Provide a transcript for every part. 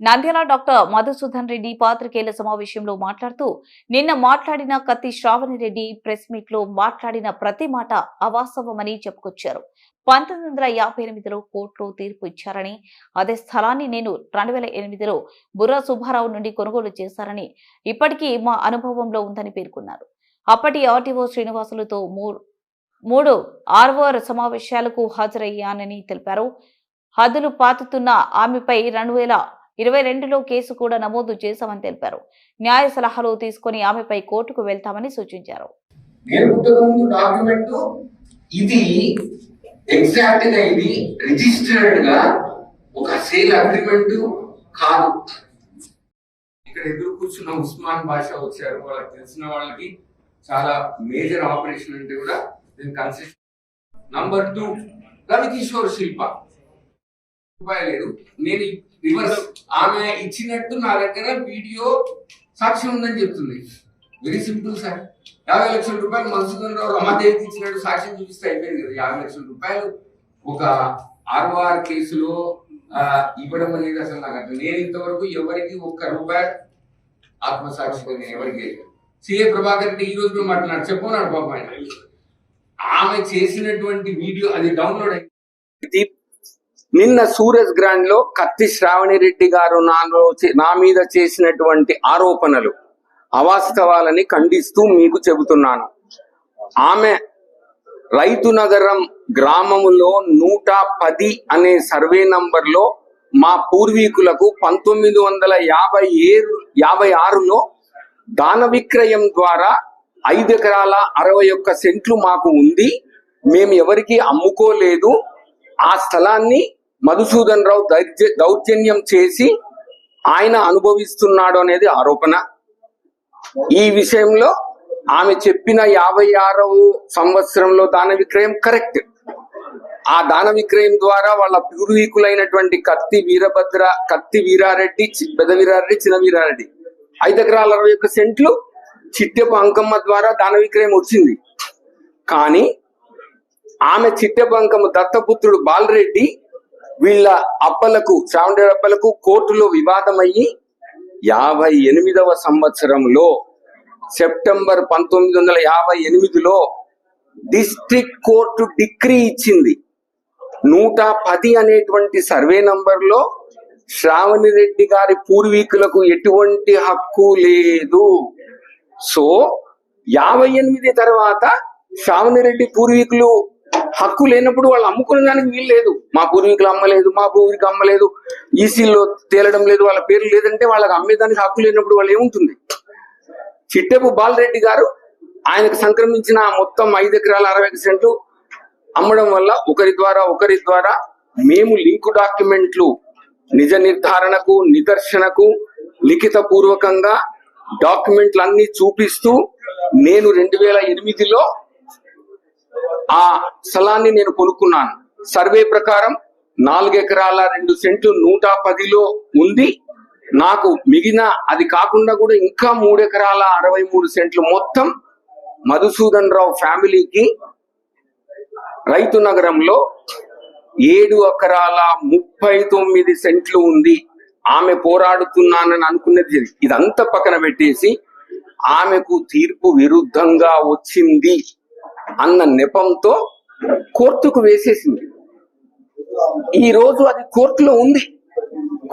Nandyal doctor Madhusudan Reddy పాత్రికేయుల సమావేశంలో మాట్లాడుతూ నిన్న మాట్లాడిన కత్తి శ్రావణి రెడ్డి ప్రెస్ మీట్లో మాట్లాడిన ప్రతి మాట అవాస్తవమని చెప్పుకొచ్చారు. పంతొమ్మిది వందల యాభై ఎనిమిదిలో కోర్టులో తీర్పు ఇచ్చారని అదే స్థలాన్ని నేను రెండు వేల ఎనిమిదిలో బుర్రా సుబ్బారావు నుండి కొనుగోలు చేశారని ఇప్పటికీ మా అనుభవంలో ఉందని పేర్కొన్నారు. అప్పటి ఆర్టీఓ శ్రీనివాసులతో మూ- మూడు ఆర్ఓఆర్ సమావేశాలకు హాజరయ్యానని తెలిపారు. హద్దులు పాతుతున్న ఆమెపై రెండు వేల ఇరవై రెండులో కేసు కూడా నమోదు చేశామని తెలిపారు. న్యాయ సలహాలు తీసుకుని ఆమెపై కోర్టుకు వెళ్తామని సూచించారు. ఇది ఎగ్జాక్ట్గా ఇది రిజిస్టర్డ్గా ఒక సేల్ అగ్రిమెంట్ కాదు. ఇక్కడ ఎదురు కూర్చున్న ఉస్మాన్ బాషా వచ్చారు. వాళ్ళకి తెలిసిన వాళ్ళకి చాలా మేజర్ ఆపరేషన్ అంటే కూడా దీని consist number two Ravikishore Shilpa. లేదు. నేను రివర్స్ ఆమె ఇచ్చినట్టు నా దగ్గర వీడియో సాక్ష్యం ఉందని చెప్తుంది. వెరీ సింపుల్ సార్ యాభై లక్షల రూపాయలు మధుసూదన్ రావు రమాదేవికి ఇచ్చినట్టు సాక్ష్యం చూపిస్తే అయిపోయింది కదా. యాభై లక్షల రూపాయలు ఒక ఆర్ఓఆర్ కేసులో ఇవ్వడం అనేది అసలు నాకు అర్థం. నేను ఇంతవరకు ఎవరికి ఒక్క రూపాయి ఆత్మసాక్షిగా నేను ఎవరికి సిఏ ప్రభాకర్ రెడ్డి ఈ రోజు మేము మాట్లాడు. చెప్పుకున్నాడు పాప ఆయన. ఆమె చేసినటువంటి వీడియో అది డౌన్లోడ్ అయింది నిన్న సూరజ్ గ్రాండ్లో కత్తి శ్రావణి రెడ్డి గారు నాలో నా మీద చేసినటువంటి ఆరోపణలు అవాస్తవాలని ఖండిస్తూ మీకు చెబుతున్నాను. ఆమె రైతు నగరం గ్రామంలో నూట పది అనే సర్వే నంబర్లో మా పూర్వీకులకు పంతొమ్మిది వందల యాభై ఏడు యాభై ఆరులో దాన విక్రయం ద్వారా ఐదు ఎకరాల అరవై ఒక్క సెంట్లు మాకు ఉంది. మేము ఎవరికి అమ్ముకోలేదు. ఆ స్థలాన్ని మధుసూదన్ రావు దౌర్జన్యం చేసి ఆయన అనుభవిస్తున్నాడు అనేది ఆరోపణ. ఈ విషయంలో ఆమె చెప్పిన యాభై ఆరవ సంవత్సరంలో దాన విక్రయం కరెక్ట్. ఆ దాన విక్రయం ద్వారా వాళ్ళ పూర్వీకులైనటువంటి కత్తి వీరభద్ర కత్తి వీరారెడ్డి చి- పెద్ద వీరారెడ్డి చిన్న వీరారెడ్డి. ఐదు ఎకరాల అరవై ఒక్క సెంట్లు చిట్టెపు అంకమ్మ ద్వారా దాన విక్రయం వచ్చింది. కానీ ఆమె చిట్టెపు అంకమ్మ దత్తపుత్రుడు బాలరెడ్డి వీళ్ళ అప్పలకు చావుండేరు అప్పలకు కోర్టులో వివాదమయ్యి యాభై ఎనిమిదవ సంవత్సరంలో సెప్టెంబర్ పంతొమ్మిది వందల యాభై ఎనిమిదిలో డిస్ట్రిక్ట్ కోర్టు డిగ్రీ ఇచ్చింది. నూట పది అనేటువంటి సర్వే నంబర్లో శ్రావణి రెడ్డి గారి పూర్వీకులకు ఎటువంటి హక్కు లేదు. సో యాభై ఎనిమిది తర్వాత శ్రావణి రెడ్డి పూర్వీకులు హక్కు లేనప్పుడు వాళ్ళు అమ్ముకునే దానికి వీలు లేదు. మా పూర్వీకులు అమ్మలేదు మా పూర్వీకి అమ్మలేదు. ఈసీలో తేలడం లేదు వాళ్ళ పేరు లేదంటే వాళ్ళకి అమ్మేదానికి హక్కు లేనప్పుడు వాళ్ళు ఏముంటుంది? చిట్టెపు బాలరెడ్డి గారు ఆయనకు సంక్రమించిన మొత్తం ఐదు ఎకరాల అరవై సెంటు సెంట్లు అమ్మడం వల్ల ఒకరి ద్వారా ఒకరి ద్వారా మేము లింకు డాక్యుమెంట్లు నిజ నిర్ధారణకు నిదర్శనకు లిఖిత పూర్వకంగా డాక్యుమెంట్లు అన్ని చూపిస్తూ నేను రెండు వేల ఎనిమిదిలో ఆ స్థలాన్ని నేను కొనుక్కున్నాను. సర్వే ప్రకారం నాలుగు ఎకరాల రెండు సెంట్లు నూట పదిలో ఉంది. నాకు మిగిలిన అది కాకుండా కూడా ఇంకా మూడు ఎకరాల అరవై మూడు సెంట్లు మొత్తం మధుసూదన్ రావు ఫ్యామిలీకి రైతు నగరంలో ఏడు ఎకరాల ముప్పై తొమ్మిది సెంట్లు ఉంది. ఆమె పోరాడుతున్నానని అనుకున్నది ఇదంతా పక్కన పెట్టేసి ఆమెకు తీర్పు విరుద్ధంగా వచ్చింది. అన్న నెపంతో కోర్టుకు వేసేసింది. ఈ రోజు అది కోర్టులో ఉంది.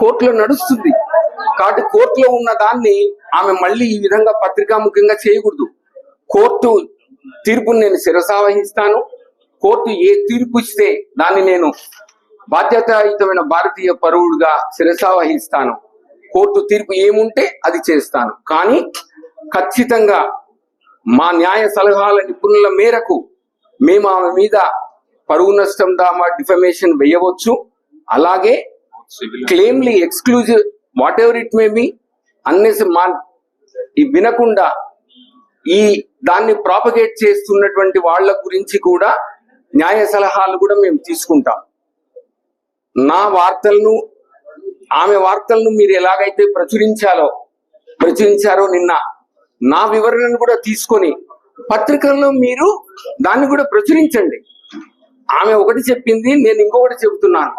కోర్టులో నడుస్తుంది. కాబట్టి కోర్టులో ఉన్న దాన్ని ఆమె మళ్ళీ ఈ విధంగా పత్రికాముఖంగా చేయకూడదు. కోర్టు తీర్పును నేను శిరసావహిస్తాను కోర్టు ఏ తీర్పు ఇస్తే దాన్ని నేను బాధ్యతాయుతమైన భారతీయ పరువుడుగా శిరసావహిస్తాను కోర్టు తీర్పు ఏముంటే అది చేస్తాను. కానీ ఖచ్చితంగా మా న్యాయ సలహాల నిపుణుల మేరకు మేము ఆమె మీద పరువు నష్టం దామా డిఫమేషన్ వేయవచ్చు. అలాగే క్లెయిమ్లీ exclusive whatever it may be unless మా వినకుండా ఈ దాన్ని ప్రాపగేట్ చేస్తున్నటువంటి వాళ్ళ గురించి కూడా న్యాయ సలహాలు కూడా మేము తీసుకుంటాం. నా వార్తలను ఆమె వార్తలను మీరు ఎలాగైతే ప్రచురించాలో ప్రచురించారో నిన్న నా వివరణను కూడా తీసుకొని పత్రికల్లో మీరు దాన్ని కూడా ప్రచురించండి. ఆమె ఒకటి చెప్పింది నేను ఇంకొకటి చెబుతున్నాను.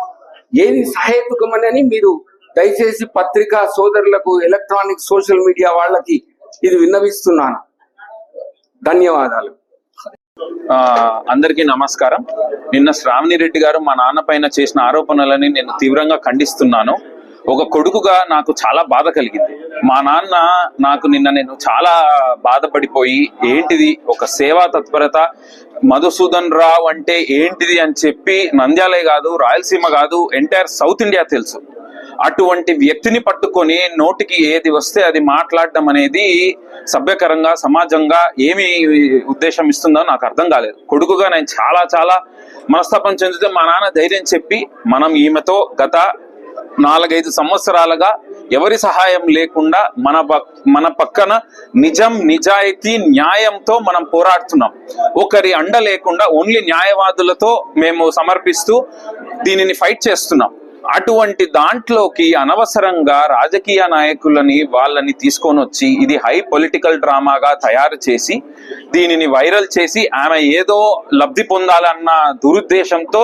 ఏది సహేతుకమని మీరు దయచేసి పత్రికా సోదరులకు ఎలక్ట్రానిక్ సోషల్ మీడియా వాళ్ళకి ఇది విన్నవిస్తున్నాను. ధన్యవాదాలు. ఆ, అందరికీ నమస్కారం. నిన్న శ్రావణి రెడ్డి గారు మా నాన్న పైన చేసిన ఆరోపణలని నేను తీవ్రంగా ఖండిస్తున్నాను. ఒక కొడుకుగా నాకు చాలా బాధ కలిగింది. మా నాన్న నాకు నిన్న నేను చాలా బాధపడిపోయి ఏంటిది? ఒక సేవా తత్పరత? మధుసూదన్ రావు అంటే ఏంటిది? అని చెప్పి నంద్యాలే కాదు రాయలసీమ కాదు ఎంటైర్ సౌత్ ఇండియా తెలుసు. అటువంటి వ్యక్తిని పట్టుకొని నోటికి ఏది వస్తే అది మాట్లాడడం అనేది సభ్యకరంగా సమాజంగా ఏమి ఉద్దేశం ఇస్తుందో నాకు అర్థం కాలేదు. కొడుకుగా నేను చాలా చాలా మనస్తాపం చెందితే మా నాన్న ధైర్యం చెప్పి మనం ఈమెతో గత నాలుగైదు సంవత్సరాలుగా ఎవరి సహాయం లేకుండా మన మన పక్కన నిజం నిజాయితీ న్యాయంతో మనం పోరాడుతున్నాం. ఒకరి అండ లేకుండా ఓన్లీ న్యాయవాదులతో మేము సమర్పిస్తూ దీనిని ఫైట్ చేస్తున్నాం. అటువంటి దాంట్లోకి అనవసరంగా రాజకీయ నాయకులని వాళ్ళని తీసుకొని వచ్చి ఇది హై పొలిటికల్ డ్రామాగా తయారు చేసి దీనిని వైరల్ చేసి ఆమె ఏదో లబ్ధి పొందాలన్న దురుద్దేశంతో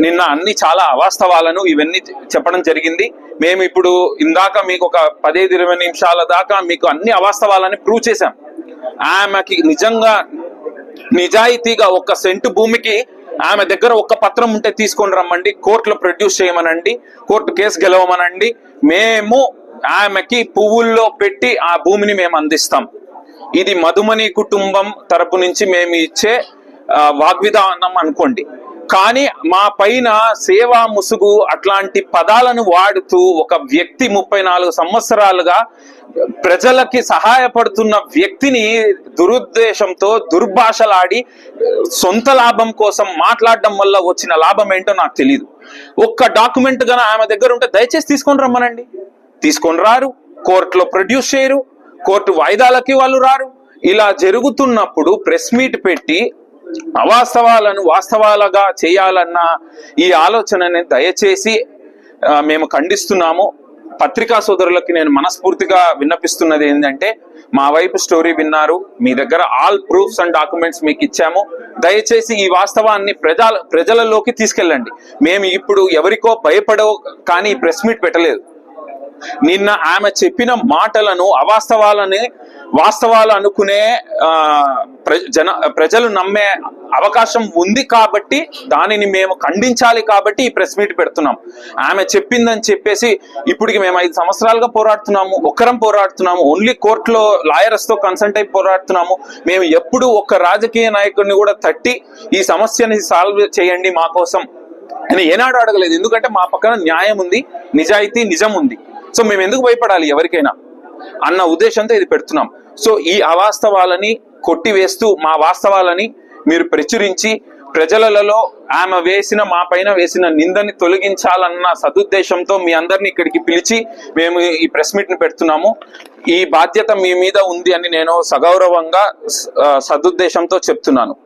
నిన్న అన్ని చాలా అవాస్తవాలను ఇవన్నీ చెప్పడం జరిగింది. మేము ఇప్పుడు ఇందాక మీకు ఒక పదిహేను ఇరవై నిమిషాల దాకా మీకు అన్ని అవాస్తవాలని ప్రూవ్ చేశాం. ఆమెకి నిజంగా నిజాయితీగా ఒక్క సెంటు భూమికి ఆమె దగ్గర ఒక్క పత్రం ఉంటే తీసుకొని రమ్మండి. కోర్టులో ప్రొడ్యూస్ చేయమనండి. కోర్టు కేసు గెలవమనండి. మేము ఆమెకి పువ్వుల్లో పెట్టి ఆ భూమిని మేము అందిస్తాం. ఇది మధుమణి కుటుంబం తరపు నుంచి మేము ఇచ్చే వాగ్విధానం అనుకోండి. కానీ మా పైన సేవా ముసుగు అట్లాంటి పదాలను వాడుతూ ఒక వ్యక్తి ముప్పై నాలుగు సంవత్సరాలుగా ప్రజలకి సహాయపడుతున్న వ్యక్తిని దురుద్దేశంతో దుర్భాషలాడి సొంత లాభం కోసం మాట్లాడడం వల్ల వచ్చిన లాభం ఏంటో నాకు తెలియదు ఒక్క డాక్యుమెంట్ గన ఆమె దగ్గర ఉంటే దయచేసి తీసుకొని రమ్మనండి. తీసుకొని రారు కోర్టులో ప్రొడ్యూస్ చేయరు కోర్టు వాయిదాలకి వాళ్ళు రారు. ఇలా జరుగుతున్నప్పుడు ప్రెస్ మీట్ పెట్టి అవాస్తవాలను వాస్తవాలుగా చేయాలన్న ఈ ఆలోచనని దయచేసి మేము ఖండిస్తున్నాము. పత్రికా సోదరులకి నేను మనస్ఫూర్తిగా విన్నపిస్తున్నది ఏంటంటే మా వైపు స్టోరీ విన్నారు మీ దగ్గర ఆల్ ప్రూఫ్స్ అండ్ డాక్యుమెంట్స్ మీకు ఇచ్చాము. దయచేసి ఈ వాస్తవాన్ని ప్రజల ప్రజలలోకి తీసుకెళ్ళండి. మేము ఇప్పుడు ఎవరికో భయపడో కానీ ప్రెస్ మీట్ పెట్టలేదు. నిన్న ఆమె చెప్పిన మాటలను అవాస్తవాలని వాస్తవాలు అనుకునే ఆ, జన ప్రజలు నమ్మే అవకాశం ఉంది కాబట్టి దానిని మేము ఖండించాలి కాబట్టి ఈ ప్రెస్ మీట్ పెడుతున్నాం. ఆమె చెప్పిందని చెప్పేసి ఇప్పటికి మేము ఐదు సంవత్సరాలుగా పోరాడుతున్నాము ఒక్కరం పోరాడుతున్నాము ఓన్లీ కోర్టులో లాయర్స్తో కన్సల్ట్ అయి పోరాడుతున్నాము. మేము ఎప్పుడు ఒక్క రాజకీయ నాయకుడిని కూడా తట్టి ఈ సమస్యని సాల్వ్ చేయండి మా కోసం అని ఏనాడు అడగలేదు. ఎందుకంటే మా పక్కన న్యాయం ఉంది నిజాయితీ నిజం ఉంది. సో మేము ఎందుకు భయపడాలి ఎవరికైనా? అన్న ఉద్దేశంతో ఇది పెడుతున్నాం. సో ఈ అవాస్తవాలని కొట్టివేస్తూ మా వాస్తవాలని మీరు ప్రచురించి ప్రజలలో ఆమె వేసిన మా పైన వేసిన నిందని తొలగించాలన్న సదుద్దేశంతో మీ అందరిని ఇక్కడికి పిలిచి మేము ఈ ప్రెస్ మీట్ని పెడుతున్నాము. ఈ బాధ్యత మీ మీద ఉంది అని నేను సగౌరవంగా సదుద్దేశంతో చెప్తున్నాను.